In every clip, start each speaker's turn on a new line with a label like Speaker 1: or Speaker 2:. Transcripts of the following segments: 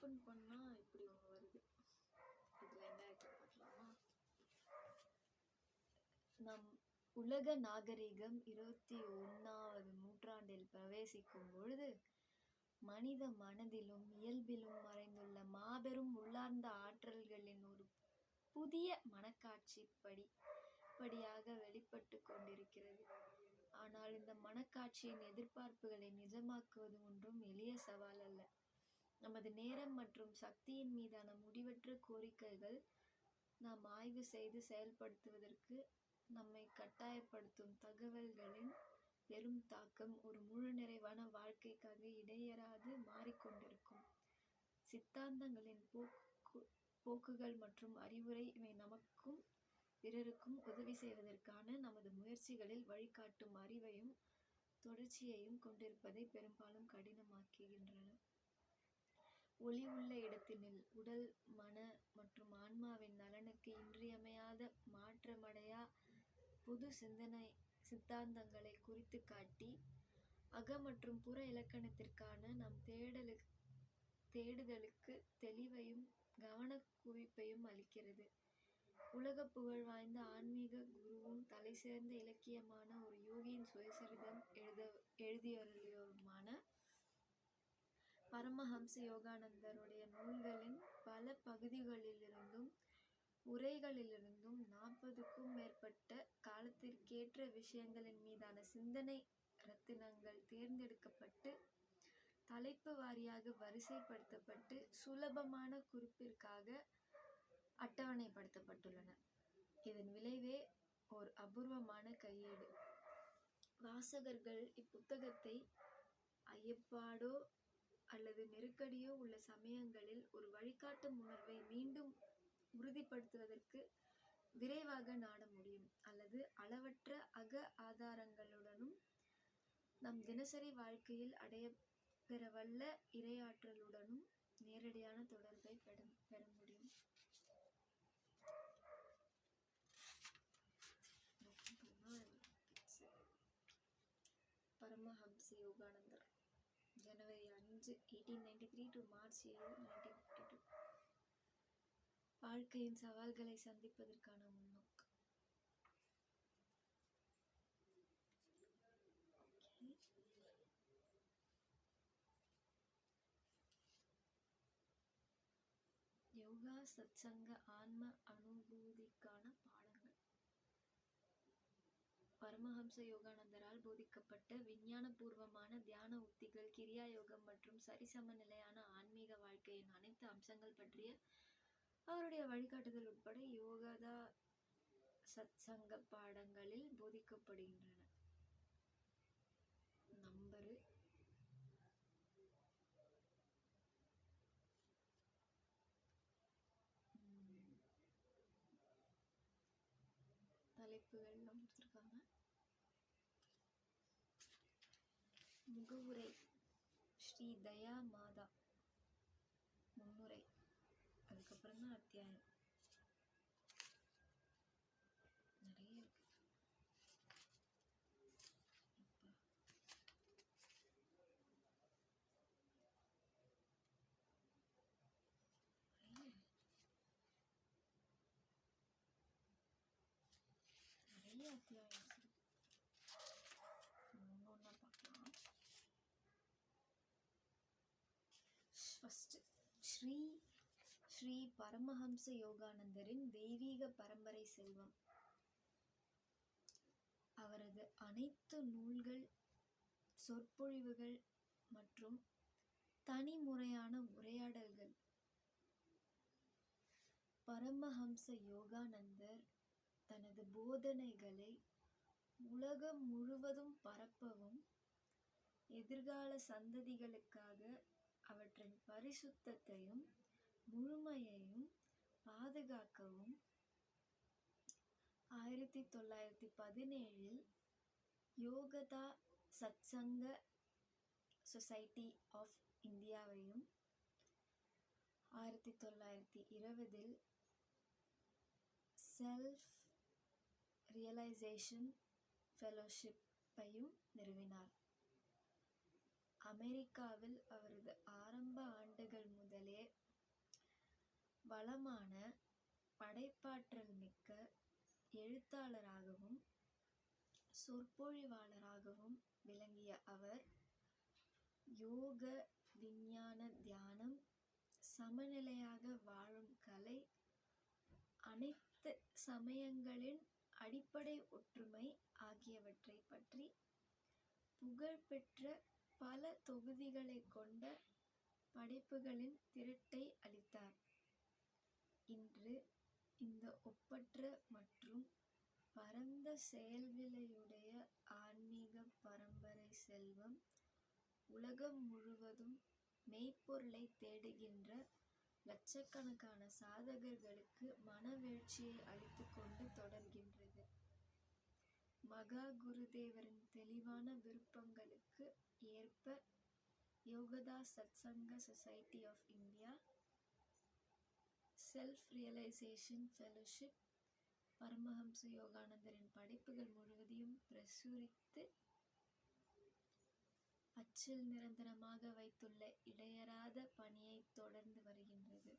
Speaker 1: Open பண்ணால் இப்படி ஒன்று வருது. இதில் என்ன இருக்கு பார்க்கலாமா நம் உலக நாகரிகம் இருபத்தி ஒன்றாவது நூற்றாண்டில் பிரவேசிக்கும் பொழுது மனித மனதிலும் இயல்பிலும் மறைந்துள்ள மாபெரும் உள்ளார்ந்த ஆற்றல்களின் ஒரு புதிய மனக்காட்சி படி படியாக வெளிப்பட்டு கொண்டிருக்கிறது. ஆனால் இந்த மனக்காட்சியின் எதிர்பார்ப்புகளை நிஜமாக்குவது ஒன்றும் எளிய சவால் அல்ல. நமது நேரம் மற்றும் சக்தியின் மீதான முடிவற்ற கோரிக்கைகள் நாம் ஆய்வு செய்து செயல்படுத்துவதற்கு நம்மை கட்டாயப்படுத்தும் தகவல்களின் பெரும் தாக்கம் ஒரு முழு நிறைவான வாழ்க்கைக்காக இடையறாது மாறிக்கொண்டிருக்கும். சித்தாந்தங்களின் போக்கு போக்குகள் மற்றும் அறிவுரை இவை நமக்கும் பிறருக்கும் உதவி செய்வதற்கான நமது முயற்சிகளில் வழிகாட்டும் அறிவையும் தொடர்ச்சியையும் கொண்டிருப்பதை பெரும்பாலும் கடினமாக்குகின்றன. ஒளி உள்ள இடத்தினில் உடல் மன மற்றும் ஆன்மாவின் நலனுக்கு இன்றியமையாத மாற்றமடையா புது சிந்தனை சித்தாந்தங்களை குறித்து காட்டி அக மற்றும் புற இலக்கணத்திற்கான நம் தேடலுக்கு தேடுதலுக்கு தெளிவையும் கவனக்குவிப்பையும் அளிக்கிறது. உலக புகழ் வாய்ந்த ஆன்மீக குருவும் தலை சேர்ந்த இலக்கியமான ஒரு யோகியின் சுயசரிதம் எழுத எழுதியருளியவருமான பரமஹம்ச யோகானந்தருடைய நூல்களின் பல பகுதிகளிலிருந்தும் உரைகளிலிருந்தும் நாற்பதுக்கும் மேற்பட்ட காலத்திற்கேற்ற விஷயங்களின் மீதான சிந்தனை ரத்தினங்கள் தேர்ந்தெடுக்கப்பட்டு தலைப்பு வாரியாக வரிசைப்படுத்தப்பட்டு சுலபமான குறிப்பிற்காக அட்டவணைப்படுத்தப்பட்டுள்ளன. இதன் விளைவே ஓர் அபூர்வமான கையேடு. வாசகர்கள் இப்புத்தகத்தை ஐயப்பாடோ அல்லது நெருக்கடியோ உள்ள சமயங்களில் ஒரு வழிகாட்டும் உணர்வை மீண்டும் உறுதிப்படுத்துவதற்கு விரைவாக நாட முடியும். அல்லது அளவற்ற அக ஆதாரங்களுடனும் நம் தினசரி வாழ்க்கையில் அடைய பெறவல்ல இரையாற்றலுடனும் நேரடியான தொடர்பை பெற பெற முடியும். பரமஹம்ச யோகானந்தர் ஜனவரி அஞ்சு eighteen ninety three to March ஏழு நைன்டீன் ஃபிஃப்டி டூ வாழ்க்கையின் சவால்களை சந்திப்பதற்கான முன்னோக்கு. யோகா சத்சங்க ஆன்ம அனுபூதிக்கான பாடங்கள். பரமஹம்ச யோகானந்தரால் போதிக்கப்பட்ட விஞ்ஞானபூர்வமான தியான உத்திகள் கிரியா யோகம் மற்றும் சரிசம நிலையான ஆன்மீக வாழ்க்கையின் அனைத்து அம்சங்கள் பற்றிய அவருடைய வழிகாட்டுதல் உட்பட யோகதா சத்சங்க பாடங்களில் போதிக்கப்படுகின்றன. தலைப்புகள்லாம் கொடுத்துருக்காங்க? முகவுரை. ஸ்ரீ தயா மாதா. முன்னுரை. அதுக்கப்புறம் தான் அத்தியாயம் நிறைய இருக்கு அப்பா. நிறைய. நிறைய அத்தியாயம் இருக்கு ஒன்றா பார்க்கலாம் ஃபஸ்ட்டு ஸ்ரீ ஸ்ரீ பரமஹம்ச யோகானந்தரின் தெய்வீக பரம்பரை செல்வம். அவரது அனைத்து நூல்கள் சொற்பொழிவுகள் மற்றும் தனிமுறையான உரையாடல்கள். பரமஹம்ச யோகானந்தர் தனது போதனைகளை உலகம் முழுவதும் பரப்பவும் எதிர்கால சந்ததிகளுக்காக அவற்றின் பரிசுத்தத்தையும் முழுமையையும் பாதுகாக்கவும். ஆயிரத்தி தொள்ளாயிரத்தி பதினேழில் யோகதா சத்சங்க சொசைட்டி ஆஃப் இந்தியாவையும் ஆயிரத்தி தொள்ளாயிரத்தி இருபதில் செல்ஃப் ரியலைசேஷன் ஃபெலோஷிப்பையும் நிறுவினார். அமெரிக்காவில் அவரது ஆரம்ப ஆண்டுகள் முதலே வளமான படைப்பாற்றல் மிக்க எழுத்தாளராகவும் சொற்பொழிவாளராகவும் விளங்கிய அவர் யோக விஞ்ஞான தியானம் சமநிலையாக வாழும் கலை அனைத்து சமயங்களின் அடிப்படை ஒற்றுமை ஆகியவற்றை பற்றி புகழ்பெற்ற பல தொகுதிகளை கொண்ட படைப்புகளின் திரட்டை அளித்தார். இன்று இந்த ஒப்பற்ற மற்றும் பரந்த செயல்விளையுடைய ஆன்மீக பரம்பரை செல்வம் உலகம் முழுவதும் மெய்ப்பொருளை தேடுகின்ற லட்சக்கணக்கான சாதகர்களுக்கு மனவெழுச்சியை அளித்துக் கொண்டு தொடர்கின்றது. மகா குருதேவரின் தெளிவான விருப்பங்களுக்கு ஏற்ப Yogoda Satsanga society of India self realization fellowship Paramahamsa யோகானந்தரின் படைப்புகள் முழுவதையும் பிரசுரித்து அச்சில் நிரந்தரமாக வைத்துள்ள இடையராத பணியை தொடர்ந்து வருகின்றது.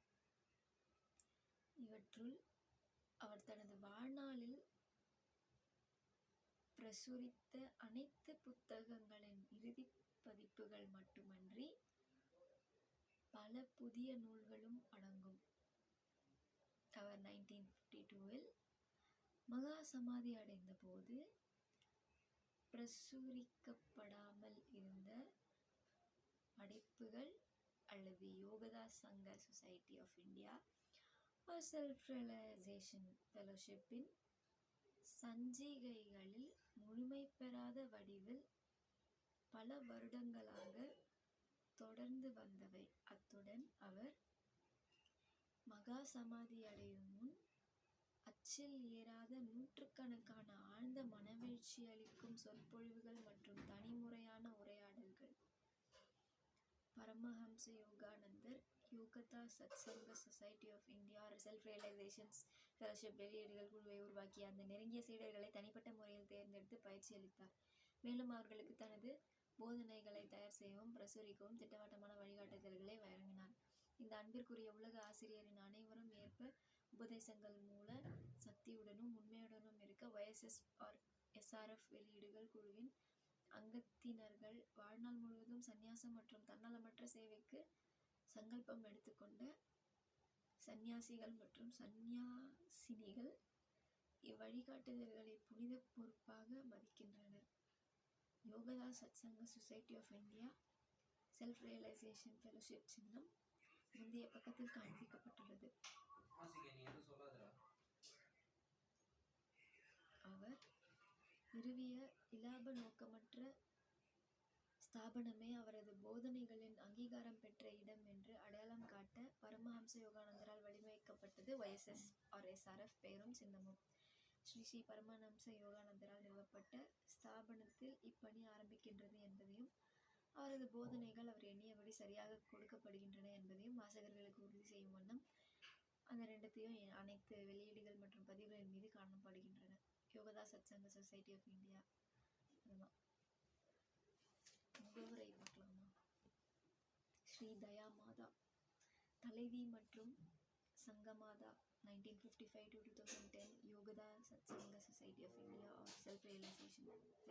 Speaker 1: இவற்றுள் அவர் தனது வாழ்நாளில் பிரசுரித்த அனைத்து புத்தகங்களின் இறுதி பதிப்புகள் மட்டுமன்றி பல புதிய நூல்களும் அடங்கும். அவர் நைன்டீன் ஃபிஃப்டி டூவில் மகா சமாதி அடைந்த போது பிரசுரிக்கப்படாமல் இருந்த படைப்புகள் அல்லது Yogoda Sanga society of India self realization ஃபெலோஷிப்பின் சஞ்சிகைகளில் முழுமை பெறாத வடிவில் பல வருடங்களாக தொடர்ந்து வந்தவை. அத்துடன் அவர் மகா சமாதி அடையும் முன் அச்சில் ஏறாத நூற்றுக்கணக்கான ஆழ்ந்த மனவீழ்ச்சி அளிக்கும் சொற்பொழிவுகள் மற்றும் தனிமுறையான உரையாடல்கள். Paramahansa Yogananda Yogoda Satsanga society of India result realizations fellowship வெளியீடுகள் குழுவை உருவாக்கி அந்த நெருங்கிய சீடர்களை தனிப்பட்ட முறையில் தேர்ந்தெடுத்து பயிற்சி அளித்தார். மேலும் அவர்களுக்கு தனது போதனைகளை தயார் செய்யவும் பிரசுரிக்கவும் திட்டவட்டமான வழிகாட்டுதல்களை வழங்கினார். இந்த அன்பிற்குரிய உலக ஆசிரியரின் அனைவரும் ஏற்ப உபதேசங்கள் மூல சக்தியுடனும் உண்மையுடனும் இருக்க ஒய்எஸ்எஸ் ஆர் எஸ்ஆர்எஃப் வெளியீடுகள் குழுவின் அங்கத்தினர்கள் வாழ்நாள் முழுவதும் சந்நியாசம் மற்றும் தன்னலமற்ற சேவைக்கு சங்கல்பம் எடுத்துக்கொண்ட சந்நியாசிகள் மற்றும் சந்நியாசினிகள் இவ்வழிகாட்டுதல்களை புனித பொறுப்பாக மதிக்கின்றனர். Yogoda Satsanga society of India self realization fellowship சின்னம் முந்தைய பக்கத்தில் காண்பிக்கப்பட்டுள்ளது. அவர் நிறுவிய இலாப நோக்கமற்ற ஸ்தாபனமே அவரது போதனைகளின் அங்கீகாரம் பெற்ற இடம் என்று அடையாளம் காட்ட பரமஹம்ச யோகானந்தரால் வடிவமைக்கப்பட்டது ஒய்எஸ்எஸ் ஆர் எஸ்ஆர்எஃப் பெயரும் சின்னமும். ஸ்ரீ ஸ்ரீ பரமஹம்ச யோகானந்தரால் நிறுவப்பட்ட ஸ்தாபனத்தில் இப்பணி ஆரம்பிக்கின்றது என்பதையும் அவரது போதனைகள் அவர் எண்ணியபடி சரியாக கொடுக்கப்படுகின்றன என்பதையும் வாசகர்களுக்கு உறுதி செய்யும் வண்ணம் அந்த ரெண்டுத்தையும் அனைத்து வெளியீடுகள் மற்றும் பதிவுகளின் மீது காணப்படுகின்றன. Yogoda Satsanga society of India அதுதான் முகவரை பார்க்கலாமா ஸ்ரீ தயா மாதா. தலைவி மற்றும் Sanghamata nineteen fifty five to two thousand ten Yogoda Satsanga society of India or self realization fellowship